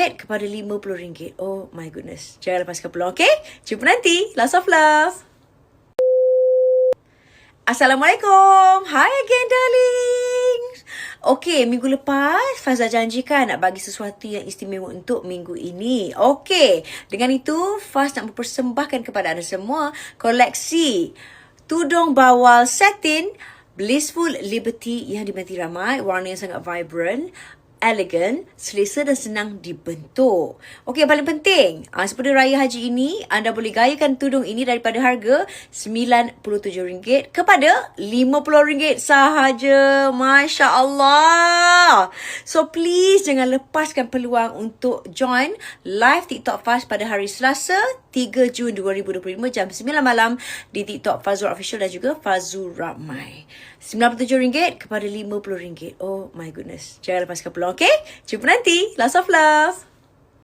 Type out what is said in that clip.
kepada RM50. Oh my goodness. Jangan lepaskan peluang, okay? Jumpa nanti. Lots of love. Assalamualaikum. Hi again, darling. Okay, minggu lepas Fazal janjikan nak bagi sesuatu yang istimewa untuk minggu ini. Okay, dengan itu Faz nak mempersembahkan kepada anda semua koleksi tudung bawal satin Blissful Liberty yang diminati ramai, warna yang sangat vibrant, elegan, selesa dan senang dibentuk. Okey, paling penting, uh, seperti raya haji ini, anda boleh gayakan tudung ini daripada harga RM97 kepada RM50 sahaja. Masya Allah. So, please jangan lepaskan peluang untuk join live TikTok Fast pada hari Selasa, 3 Jun 2025 jam 9 malam di TikTok Fazul Official dan juga Fazul Ramai. RM97 kepada RM50. Oh my goodness. Jangan lepaskan peluang, okay? Jumpa nanti. Lots of love.